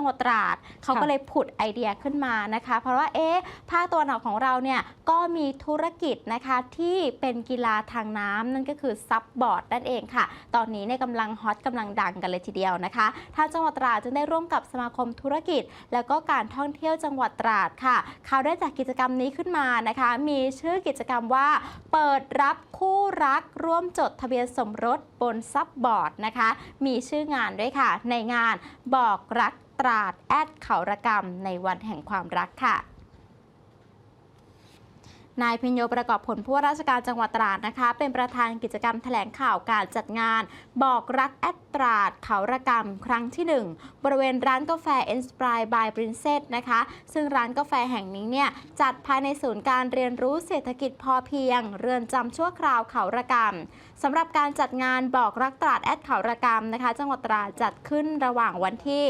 จังหวัดตราดเขาก็เลยผุดไอเดียขึ้นมานะคะ เพราะว่าเอ๊ะภาคตะวันออกของเราเนี่ยก็มีธุรกิจนะคะที่เป็นกีฬาทางน้ำนั่นก็คือซับบอร์ดนั่นเองค่ะ ตอนนี้เนี่ยกำลังฮอตกำลังดังกันเลยทีเดียวนะคะทางจังหวัดตราดจึงได้ร่วมกับสมาคมธุรกิจ แล้วก็การท่องเที่ยวจังหวัดตราดค่ะ เขาได้จัดกิจกรรมนี้ขึ้นมานะคะ มีชื่อกิจกรรมว่า เปิดรับคู่รักร่วมจดทะเบียนสมรสบนซับบอร์ดนะคะ มีชื่องานด้วยค่ะ ในงานบอกรัก ตราดแอดเขาระกรรมในวันแห่งความรักค่ะ นายพิญโยประกอบผลผู้ว่าราชการจังหวัดตราดนะคะ เป็นประธานกิจกรรมแถลงข่าวการจัดงาน บอกรักแอดตราดเขาระกรรมครั้งที่ 1 บริเวณร้านกาแฟ Inspire by Princess นะคะ ซึ่งร้านกาแฟแห่งนี้เนี่ยจัดภายในศูนย์การเรียนรู้เศรษฐกิจพอเพียง เรือนจำชั่วคราวเขาระกรรมสำหรับการจัดงานบอกรักตราดแอดเขาระกรรมนะคะ จังหวัดตราดจัดขึ้นระหว่างวันที่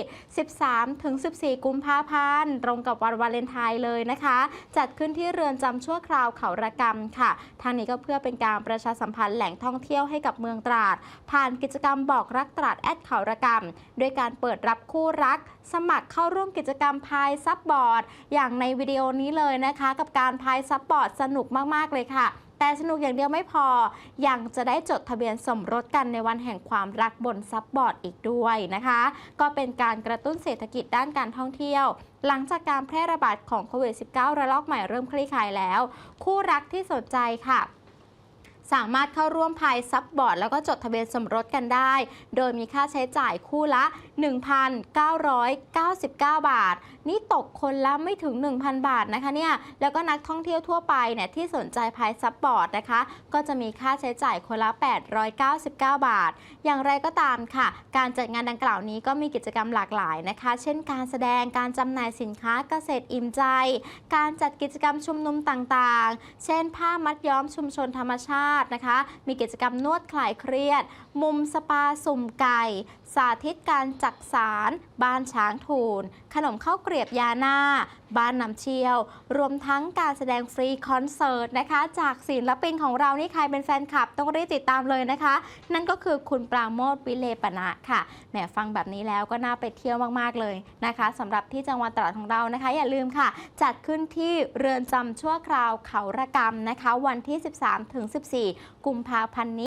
13 ถึง 14 กุมภาพันธ์ตรงกับวันวาเลนไทน์เลยนะคะ จัดขึ้นที่เรือนจำชั่วคราวาวเขาระกรรมค่ะทางนี้ก็เพื่อเป็นการประชาสัมพันธ์แหล่งท่องเที่ยวให้กับเมืองตราด ผ่านกิจกรรมบอกรักตราดแอดเขาระกรรมด้วยการเปิดรับคู่รัก สมัครเข้าร่วมกิจกรรมพายซับบอร์ด อย่างในวิดีโอนี้เลยนะคะ กับการพายซับบอร์ดสนุกมากๆเลยค่ะ แต่สนุกอย่างเดียวไม่พอ ยังจะได้จดทะเบียนสมรสกันในวันแห่งความรักบนซับบอร์ดอีกด้วยนะคะ ก็เป็นการกระตุ้นเศรษฐกิจด้านการท่องเที่ยว หลังจากการแพร่ระบาดของโควิด -19 ระลอกใหม่เริ่มคลี่คลายแล้ว คู่รักที่สนใจค่ะ สามารถเข้าร่วมพายซับบอร์ด แล้วก็จดทะเบียนสมรสกันได้ โดยมีค่าใช้จ่ายคู่ละ 1,999 บาท นี่ตกคนละไม่ถึง 1,000 บาทนะคะเนี่ยแล้วก็นักท่องเที่ยวทั่วไปเนี่ยที่สนใจพายซับบอร์ดนะคะ ก็จะมีค่าใช้จ่ายคนละ 899 บาท อย่างไรก็ตามค่ะ การจัดงานดังกล่าวนี้ก็มีกิจกรรมหลากหลายนะคะ เช่นการแสดงการจำหน่ายสินค้าเกษตรอิ่มใจ การจัดกิจกรรมชุมนุมต่างๆ เช่น ผ้ามัดย้อมชุมชนธรรมชาตินะคะ มีกิจกรรมนวดคลายเครียด มุมสปาสุ่มไก่ สาธิตการจักสารบ้านช้างทูนขนมข้าวเกรียบยาหน้า บ้านน้ำเชี่ยว รวมทั้งการแสดงฟรีคอนเสิร์ตนะคะ จากศิลปินของเรานี่ใครเป็นแฟนคลับต้องรีบติดตามเลยนะคะ นั่นก็คือคุณปราโมทวิเลปนะค่ะแหมฟังแบบนี้แล้วก็น่าไปเที่ยวมากๆเลยนะคะสำหรับที่จังหวัดตราดของเรานะคะ อย่าลืมค่ะ จัดขึ้นที่เรือนจำชั่วคราวเขาระกรรมนะคะ วันที่ 13-14 กุมภาพันธ์นี้